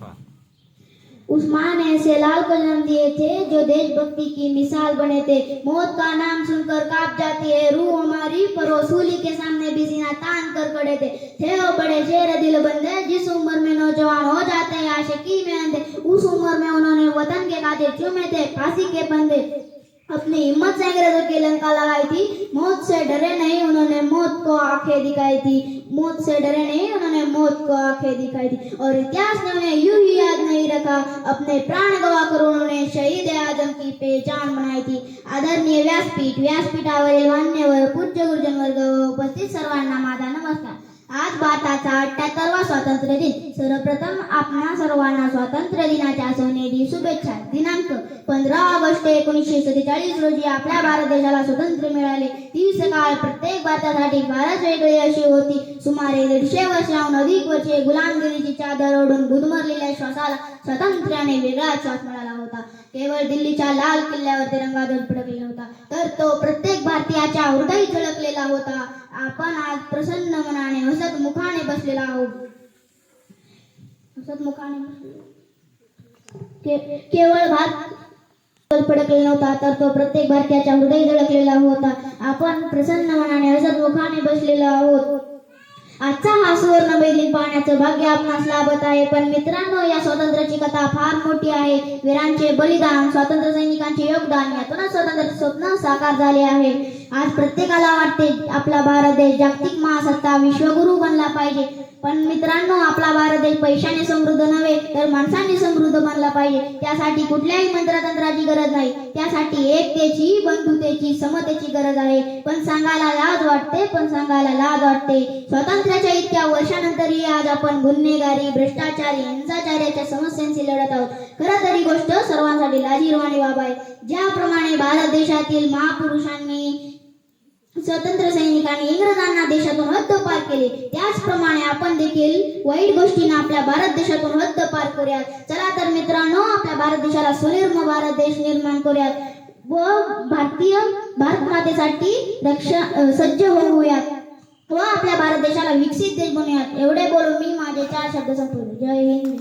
हाँ। उस्मान ने ऐसे लाल को जन्म दिए थे, जो देशभक्ति की मिसाल बने थे। मौत का नाम सुनकर काँप जाती है, रूह हमारी पर वसूली के सामने भी सीना तान कर खड़े थे। थे वो बड़े शेर दिल बंदे जिस उम्र में नौजवान हो जाते हैं, आशिकी में अंधे। उस उम्र में उन्होंने वतन के खातिर चूमे थे, फांसी के बंदे अपनी हिम्मत से अंग्रेज़ों की लंका लगाई थी। मौत से डरे नहीं, उन्होंने मौत को आँखें दिखाई थी। मौत से डरे नहीं उन्होंने मौत को आंखें दिखाई थी और इतिहास ने उन्हें यूं ही याद नहीं रखा। अपने प्राण गवा कर उन्होंने शहीद आजम की पहचान बनाई थी। आदरणीय व्यासपीठ व्यासपीठावरील मान्यवर पूज्य गुरुजन वर्ग उपस्थित सर्वांना माझा नमस्कार। आज भारताचा अठ्याहत्तरवा स्वातंत्र्य दिन. सर्वप्रथम आपणा सर्वांना स्वातंत्र्य दिनाच्या सोनेरी शुभेच्छा. दिनांक पंधरा ऑगस्ट एकोणीसशे सत्तेचाळीस रोजी आपल्या भारत देशाला स्वातंत्र्य मिळाले. ती सकाळ प्रत्येक भारतासाठी फारच वेगळी अशी होती. सुमारे दीडशे वर्षाहून अधिक वर्षे गुलामगिरीची चादर ओढून गुदमरलेल्या श्वासाला स्वातंत्र्याने वेगळा श्वास मिळाला होता. केवळ दिल्लीच्या लाल किल्ल्यावर तिरंगा ध्वज फडकलेला होता तर तो प्रत्येक भारतीयाच्या हृदय झळकलेला होता. आपण आज प्रसन्न मनाने हसत मुखाने बसलेला आहोत. हसत मुखाने केवळ भात फडकलेला नव्हता तर तो प्रत्येक भारतीयाच्या हृदय झळकलेला होता. आपण प्रसन्न मनाने हसत मुखाने बसलेलो आहोत. आजचा हा सुवर्ण दिन पाहण्याचं भाग्य आपणास लाभत आहे. पण मित्रांनो या स्वातंत्र्याची कथा फार मोठी आहे. वीरांचे बलिदान स्वातंत्र्य सैनिकांचे योगदान यातूनच स्वतंत्र स्वप्न साकार झाले आहे. आज प्रत्येकाला वाटते आपला भारत देश जागतिक महासत्ता विश्वगुरु बनला पाहिजे. पण मित्रांनो आपला भारत देश पैशाने समृद्ध नव्हे तर माणसांनी समृद्ध बनला पाहिजे. त्यासाठी कुठल्याही मंत्रतंत्राची गरज नाही. त्यासाठी एकतेची बंधुतेची समतेची गरज आहे. पण सांगायला लाज वाटते पण सांगायला लाज वाटते. स्वातंत्र्याच्या इतक्या वर्षानंतरही आज आपण गुन्हेगारी भ्रष्टाचारी हिंसाचाराच्या समस्यांशी लढत आहोत. खरं तर ही गोष्ट सर्वांसाठी लाजीरवाणी बाब आहे. ज्याप्रमाणे भारत देशातील महापुरुषांनी स्वतंत्र सैनिकांनी इंग्रजांना देशातून हद्दपार केले. त्याचप्रमाणे आपण देखील वाईट गोष्टींना आपल्या भारत देशातून हद्दपार करूयात. चला तर मित्रांनो आपल्या भारत देशाला स्वनिर्म भारत देश निर्माण करूयात व भारतीय भारत मातेसाठी रक्षा सज्ज होऊयात व आपल्या भारत देशाला विकसित देश बनूयात. एवढे बोलून मी माझे चार शब्द संपवले. जय हिंद.